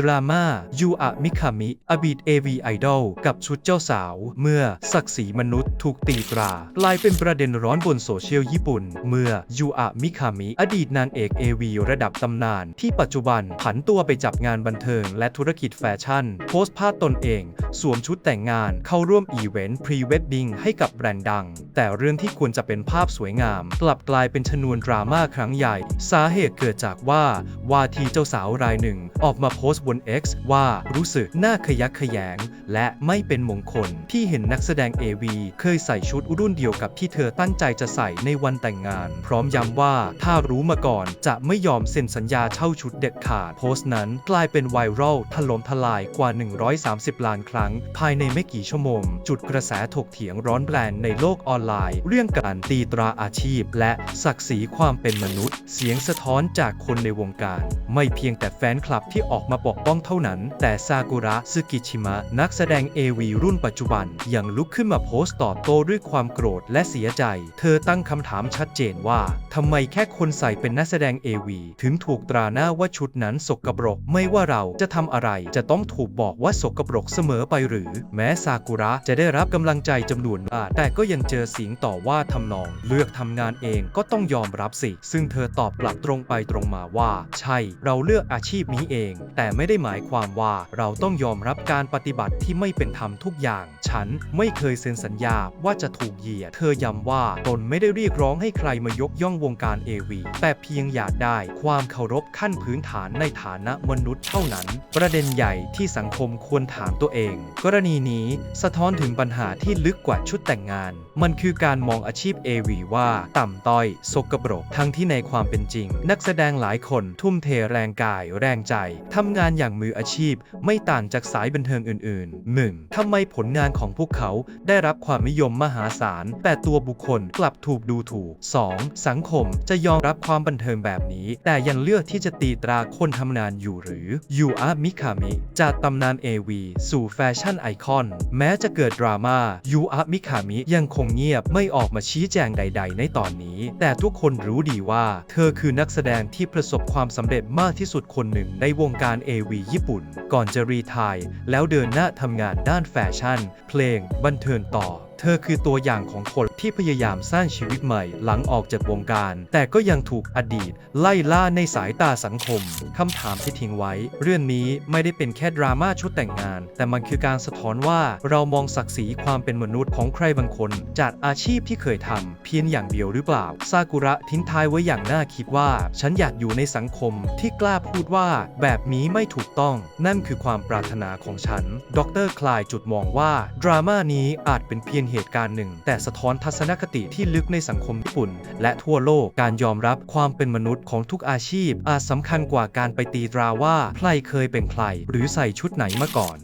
ดราม่ายูอะมิคามิอบีด AV ไอดอลกับชุดเจ้าสาว เมื่อศักดิ์ศรีมนุษย์ถูกตีตรากลายเป็นประเด็นร้อนบนโซเชียลญี่ปุ่น เมื่อยูอะมิคามิอดีตนางเอก AV ระดับตำนาน ที่ปัจจุบันผันตัวไปจับงานบันเทิงและธุรกิจแฟชั่น โพสต์ภาพตนเอง สวมชุดแต่งงานเข้าร่วมอีเวนต์พรีเวดดิ้งให้กับแบรนด์ดัง แต่เรื่องที่ควรจะเป็นภาพสวยงาม กลับกลายเป็นชนวนดราม่าครั้งใหญ่ สาเหตุเกิดจากว่าวาทีเจ้าสาวรายหนึ่ง ออกมาโพสต์บน X ว่ารู้สึกน่าขยักขยง และไม่เป็นมงคลที่เห็นนักแสดง AV เคยใส่ชุดรุ่นเดียวกับที่เธอตั้งใจจะใส่ในวันแต่งงาน พร้อมย้ำว่าถ้ารู้มาก่อนจะไม่ยอมเซ็นสัญญาเช่าชุดเด็ดขาด โพสต์นั้นกลายเป็นไวรัลถล่มทลายกว่า 130 ล้านครั้ง ภายในไม่กี่ชั่วโมง จุดกระแสถกเถียงร้อนแรงในโลกออนไลน์ เรื่องการตีตราอาชีพ และศักดิ์ศรีความเป็นมนุษย์ เสียงสะท้อนจากคนในวงการ ไม่เพียงแต่แฟนคลับที่ออกมาปกป้องเท่านั้น แต่ซากุระซึกิชิมะนักแสดง AV รุ่นปัจจุบัน ยังลุกขึ้นมาโพสต์ตอบโต้ด้วยความโกรธและเสียใจ เธอตั้งคำถามชัดเจนว่าทำไมแค่คนใส่เป็นนักแสดง AV ถึงถูกตราหน้าว่าชุดนั้นสกปรก ไม่ว่าเราจะทำอะไรจะต้องถูกบอกว่าสกปรกเสมอไปหรือ แม้ซากุระจะได้รับกำลังใจจำนวนมากแต่ก็ยังเจอเสียงต่อว่าทำนอง เลือกทำงานเองก็ต้องยอมรับสิ ซึ่งเธอตอบกลับตรงไปตรงมาว่า ใช่ เราเลือกอาชีพนี้เอง แต่ไม่ไม่ได้หมายความว่าเราต้องยอมรับการปฏิบัติที่ไม่เป็นธรรมทุกอย่าง ฉันไม่เคยเซ็นสัญญาว่าจะถูกเหยียด เธอย้ำว่าตนไม่ได้เรียกร้องให้ใครมายกย่องวงการ AV แต่เพียงอยากได้ความเคารพขั้นพื้นฐานในฐานะมนุษย์เท่านั้น ประเด็นใหญ่ที่สังคมควรถามตัวเอง กรณีนี้สะท้อนถึงปัญหาที่ลึกกว่าชุดแต่งงาน มันคือการมองอาชีพ AV ว่าต่ำต้อยสกปรกทั้งที่ในความเป็นจริง นักแสดงหลายคนทุ่มเทแรงกายแรงใจทำงานอย่างมืออาชีพ ไม่ต่างจากสายบันเทิงอื่นๆ 1. ทำไมผลงานของพวกเขาได้รับความนิยมมหาศาล แต่ตัวบุคคลกลับถูกดูถูก 2. สังคมจะยอมรับความบันเทิงแบบนี้ แต่ยังเลือกที่จะตีตราคนทำงานอยู่หรือยูอามิคามิจากตำนาน AV สู่แฟชั่นไอคอน แม้จะเกิดดราม่ายูอามิคามิยังคงเงียบไม่ออกมาชี้แจงใด ๆ ในตอนนี้ แต่ทุกคนรู้ดีว่า เธอคือนักแสดงที่ประสบความสำเร็จมากที่สุดคนหนึ่งในวงการ AV วีญี่ปุ่น ก่อนจะรีไทายแล้วเดินหน้าทำงานด้านแฟชั่น เพลง บันเทิงต่อ ธอคือตัวอย่างของคนที่พยายามสร้างชีวิตใหม่หลังออกจากวงการ แต่ก็ยังถูกอดีต ไล่ล่าในสายตาสังคมคำถามที่ทิ้งไว้ เรื่องนี้ไม่ได้เป็นแค่ดราม่าชุดแต่งงาน แต่มันคือการสะท้อนว่าเรามองศักดิ์ศรีความเป็นมนุษย์ของใครบางคน จากอาชีพที่เคยทำเพียงอย่างเดียวหรือเปล่า ซากุระทิ้งท้ายไว้อย่างน่าคิดว่า ฉันอยากอยู่ในสังคมที่กล้าพูดว่าแบบนี้ไม่ถูกต้อง นั่นคือความปรารถนาของฉัน ดร คลายจุดมองว่าดราม่านี้อาจเป็นเพียงเหตุการณ์หนึ่ง แต่สะท้อนทัศนคติที่ลึกในสังคมญี่ปุ่น และทั่วโลกการยอมรับความเป็นมนุษย์ของทุกอาชีพ อาจสำคัญกว่าการไปตีตราว่าใครเคยเป็นใคร หรือใส่ชุดไหนมาก่อน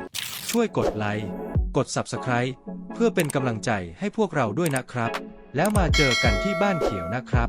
ช่วยกดไลค์กด Subscribe เพื่อเป็นกำลังใจให้พวกเราด้วยนะครับ แล้วมาเจอกันที่บ้านเขียวนะครับ